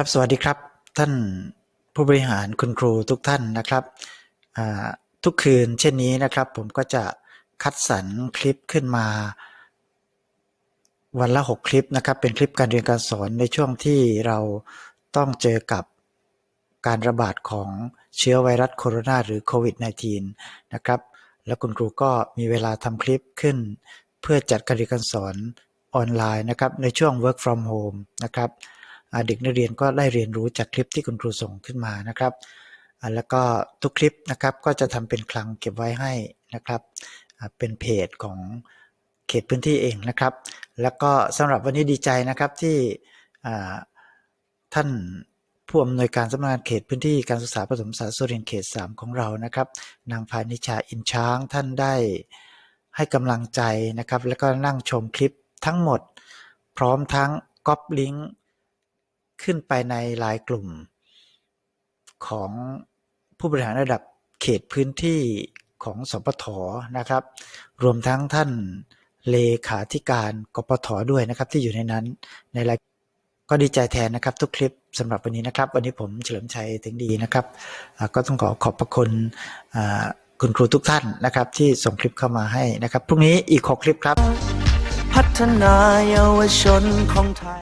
ครับสวัสดีครับท่านผู้บริหารคุณครูทุกท่านนะครับ ทุกคืนเช่นนี้นะครับ ผมก็จะคัดสรรคลิปขึ้นมา วันละ 6 คลิปนะครับ เป็นคลิปการเรียนการสอนในช่วงที่เราต้องเจอกับการระบาดของเชื้อไวรัสโคโรนาหรือโควิด -19 นะครับ แล้วคุณครูก็มีเวลาทำคลิปขึ้น เพื่อจัดการเรียนการสอนออนไลน์นะครับในช่วง work from home นะครับ เด็กนักเรียนก็ได้เรียนรู้จากคลิปที่คุณครูส่งขึ้นมานะครับ แล้วก็ทุกคลิปนะครับก็จะทำเป็นคลังเก็บไว้ให้นะครับ เป็นเพจของเขตพื้นที่เองนะครับ แล้วก็สำหรับวันนี้ดีใจนะครับที่ท่านผู้อำนวยการสำนักงานเขตพื้นที่การศึกษาประถมศึกษาสุรินทร์เขต 3 ของเรานะครับ นางพานิชาอินช้างท่านได้ให้กำลังใจนะครับ แล้วก็นั่งชมคลิปทั้งหมด พร้อมทั้งก๊อปลิงก์ ขึ้นไปในไลน์กลุ่ม ของผู้บริหารระดับเขตพื้นที่ของสปทนะครับ รวมทั้งท่านเลขาธิการกปทด้วยนะครับที่อยู่ในนั้นในรายก็ดีใจแทนนะครับ ทุกคลิปสำหรับวันนี้นะครับ วันนี้ผมเฉลิมชัยถึงดีนะครับ ก็ต้องขอขอบพระคุณคุณครูทุกท่านนะครับ ที่ส่งคลิปเข้ามาให้นะครับ พรุ่งนี้อีก6คลิปครับ พัฒนายาวชนของไทย